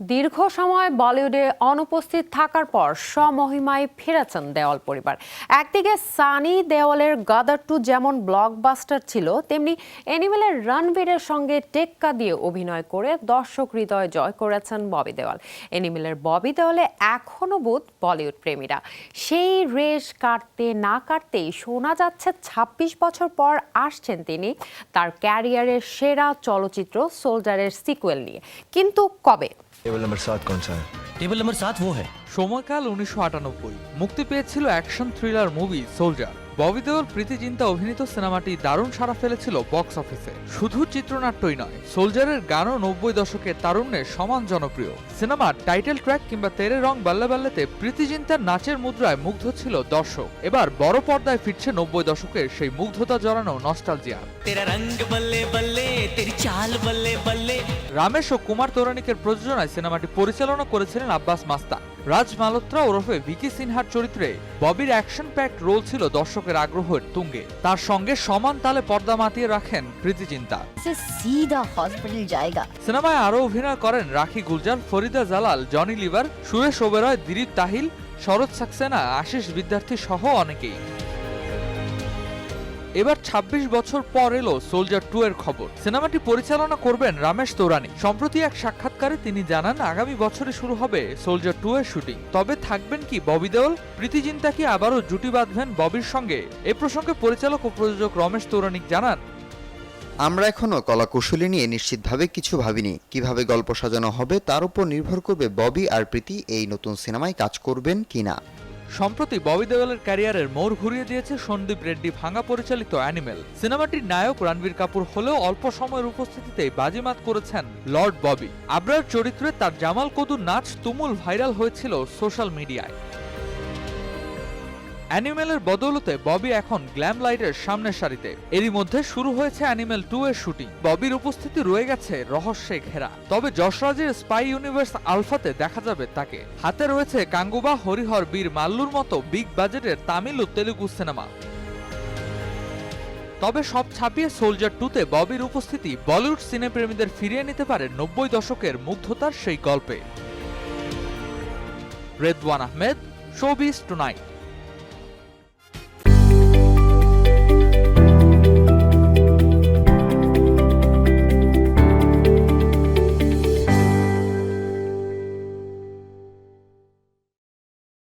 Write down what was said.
দীর্ঘ সময় বলিউডে অনুপস্থিত থাকার পর স্বমহিমায় ফিরেছেন দেওয়াল পরিবার। একদিকে সানি দেওয়ালের গাদার টু যেমন ব্লকবাস্টার ছিল, তেমনি অ্যানিমেলের রণবীরের সঙ্গে টেক্কা দিয়ে অভিনয় করে দর্শক হৃদয় জয় করেছেন ববি দেওয়াল। অ্যানিমেলের ববি দেওয়ালে এখনও বোধ বলিউড প্রেমীরা। সেই রেশ কাটতে না কাটতেই শোনা যাচ্ছে ২৬ বছর পর আসছেন তিনি তার ক্যারিয়ারের সেরা চলচ্চিত্র সোলজারের সিকুয়েল নিয়ে। কিন্তু কবে? টেবিল নাম্বার সাত কোন স্যার টেবিল নাম্বার সাত ও হ্যাঁ সময়কাল উনিশশো আটানব্বই মুক্তি পেয়েছিল action thriller movie Soldier Bobby Deol Preity Zinta অভিনীত সিনেমাটি দারুণ সাড়া ফেলেছিল বক্স অফিসে। শুধু চিত্রনাট্যই নয় সোলজারের গানও নব্বই দশকে তারুণ্যের সমান জনপ্রিয়। সিনেমার টাইটেল ট্র্যাক কিংবা তেরে রং বাল্লা বাল্লাতে প্রীতি চিন্তার নাচের মুদ্রায় মুগ্ধ ছিল দর্শক। এবার বড় পর্দায় ফিরছে নব্বই দশকের সেই মুগ্ধতা জড়ানো নস্টালজিয়া। রামেশ ও কুমার তোরানিকের প্রযোজনায় সিনেমাটি পরিচালনা করেছিলেন আব্বাস মাস্তা। রাজ মালোত্রা ওরফে ভিকি সিনহার চরিত্রে ববির অ্যাকশন প্যাক রোল ছিল দর্শকের আগ্রহের তুঙ্গে। তার সঙ্গে সমান তালে পর্দা মাতিয়ে রাখেন প্রীতি চিন্তা সিনেমায় আরও অভিনয় করেন রাখি গুলজার ফরিদা জালাল জনি লিভার সুরেশ ওবেরয় দিলীপ তাহিল শরৎ সাক্সেনা আশিস বিদ্যার্থী সহ অনেকেই। এবার ২৬ বছর পর এলো সোলজার টু এর খবর। সিনেমাটি পরিচালনা করবেন রামেশ তৌরানি। সম্প্রতি এক সাক্ষাৎকারে তিনি জানান, আগামী বছরে শুরু হবে সোলজার টু এর শুটিং। তবে থাকবেন কি ববি দেওল? প্রীতি চিন্তা কি আবারও জুটি বাঁধবেন ববির সঙ্গে? এ প্রসঙ্গে পরিচালক ও প্রযোজক রমেশ তৌরানিক জানান। আমরা এখনও কলাকৌশলী নিয়ে নিশ্চিতভাবে কিছু ভাবিনি। কীভাবে গল্প সাজানো হবে তার উপর নির্ভর করবে ববি আর প্রীতি এই নতুন সিনেমায় কাজ করবেন কিনা। সম্প্রতি ববি দেওয়ালের ক্যারিয়ারের মোড় ঘুরিয়ে দিয়েছে সন্দীপ রেড্ডি ভাঙা পরিচালিত অ্যানিমেল। সিনেমাটির নায়ক রণবীর কাপুর হলেও অল্প সময়ের উপস্থিতিতে বাজিমাত করেছেন লর্ড ববি। আবরার চরিত্রে তার জামাল কদুর নাচ তুমুল ভাইরাল হয়েছিল সোশ্যাল মিডিয়ায়। অ্যানিমেলের বদৌলতে ববি এখন গ্ল্যাম লাইটের সামনের সারিতে। এরই মধ্যে শুরু হয়েছে অ্যানিমেল টু এর শুটিং। ববির উপস্থিতি রয়ে গেছে রহস্যে ঘেরা। তবে যশরাজের স্পাই ইউনিভার্স আলফাতে দেখা যাবে তাকে। হাতে রয়েছে কাঙ্গুবা, হরিহর, বীর মাল্লুর মতো বিগ বাজেটের তামিল ও তেলুগু সিনেমা। তবে সব ছাপিয়ে সোলজার টুতে ববির উপস্থিতি বলিউড সিনেপ্রেমীদের ফিরিয়ে নিতে পারে নব্বই দশকের মুগ্ধতার সেই গল্পে। Redwan Ahmed showbiz tonight.